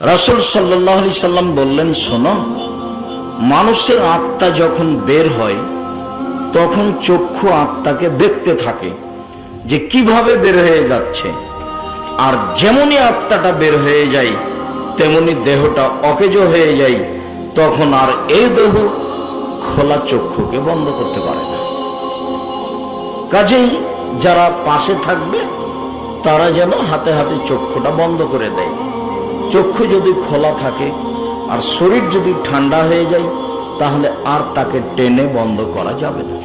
রাসুল সাল্লাহ সাল্লাম বললেন, শোনো, মানুষের আত্মা যখন বের হয়, তখন চক্ষু আত্মাকে দেখতে থাকে যে কীভাবে বের হয়ে যাচ্ছে। আর যেমনই আত্মাটা বের হয়ে যায় তেমনি দেহটা অকেজ হয়ে যায়, তখন আর এই দেহ খোলা চক্ষুকে বন্ধ করতে পারে না। কাজেই যারা পাশে থাকবে, তারা যেন হাতে হাতে চক্ষুটা বন্ধ করে দেয়। চক্ষু যদি খোলা থাকে আর শরীর যদি ঠান্ডা হয়ে যায়, তাহলে আর তাকে টেনে বন্ধ করা যাবে না।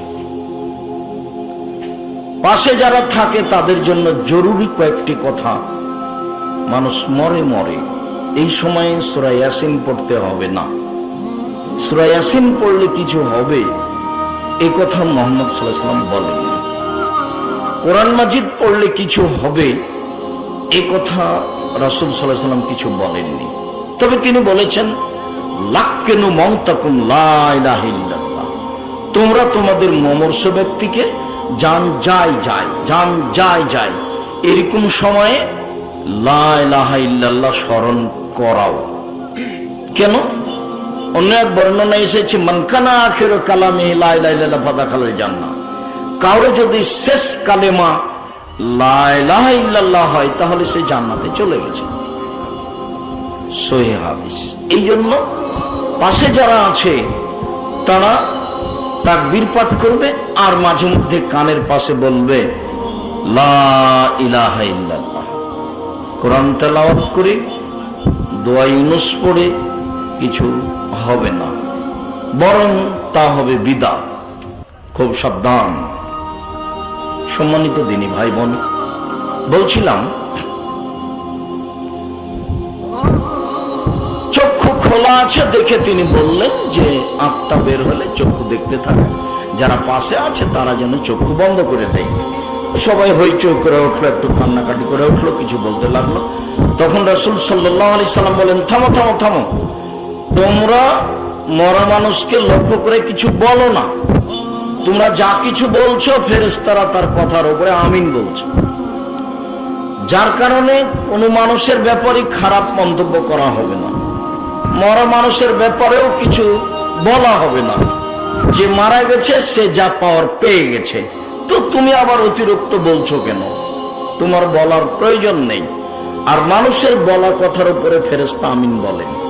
পাশে যারা থাকে, তাদের জন্য জরুরি কয়েকটি কথা। মানুষ মরে মরে, এই সময়ে সুরা ইয়াসিন পড়তে হবে না। সুরা ইয়াসিন পড়লে কিছু হবে এই কথা মোহাম্মদ সাল্লাহ সাল্লাম বলেননি কোরআন মাজিদ পড়লে কিছু হবে, এ কথা রাসুল সাল্লাম কিছু বলেননি। তবে তিনি বলেছেন, লাক্কেনু মমতাকুম লাইলাহিল্লাহ তোমরা তোমাদের মমর্ষ ব্যক্তিকে যান যায় যায় যান যায় যায় এরকম সময়ে লাইলাহা ইল্লাল্লাহ স্মরণ করাও। কেন? অন্য এক বর্ণনা এসেছে মানকানা আখের কালামে লাইলাহ ফাদা খালাল জান্না কারও যদি শেষ কালেমা ইল্লাল্লাহ হয়, তাহলে সে জান্নাতে চলে গেছে। এই জন্য পাশে যারা আছে, তারা করবে আর মাঝে মধ্যে কানের পাশে বলবে কোরআন তেলাওয়াত করে দোয়া পড়ে কিছু হবে না, বরং তা হবে বিদা। খুব সাবধান। সম্মানিত দিনী ভাই বোন বলছিলাম, চক্ষু খোলা আছে দেখে তিনি বললেন যে আত্মা বের হলে চক্ষু দেখতে থাকে। যারা পাশে আছে তারা যেন চক্ষু বন্ধ করে দেয়। সবাই হইচই করে উঠল, একটু কান্নাকাটি করে উঠল, কিছু বলতে লাগল। তখন রাসুল সাল্লাহ আলি সাল্লাম বলেন, থামো থামো থামো। তোমরা মরা মানুষকে লক্ষ্য করে কিছু বলো না। তোমরা যা কিছু বলছো ফেরেস্তারা তার কথার উপরে আমিন বলছে। যার কারণে কোনো মানুষের ব্যাপারে খারাপ মন্তব্য করা হবে না। মরা মানুষের ব্যাপারেও কিছু বলা হবে না। যে মারা গেছে, সে যা পাওয়ার পেয়ে গেছে। তো তুমি আবার অতিরিক্ত বলছো কেন? তোমার বলার প্রয়োজন নেই। আর মানুষের বলা কথার উপরে ফেরেস্তা আমিন বলেন।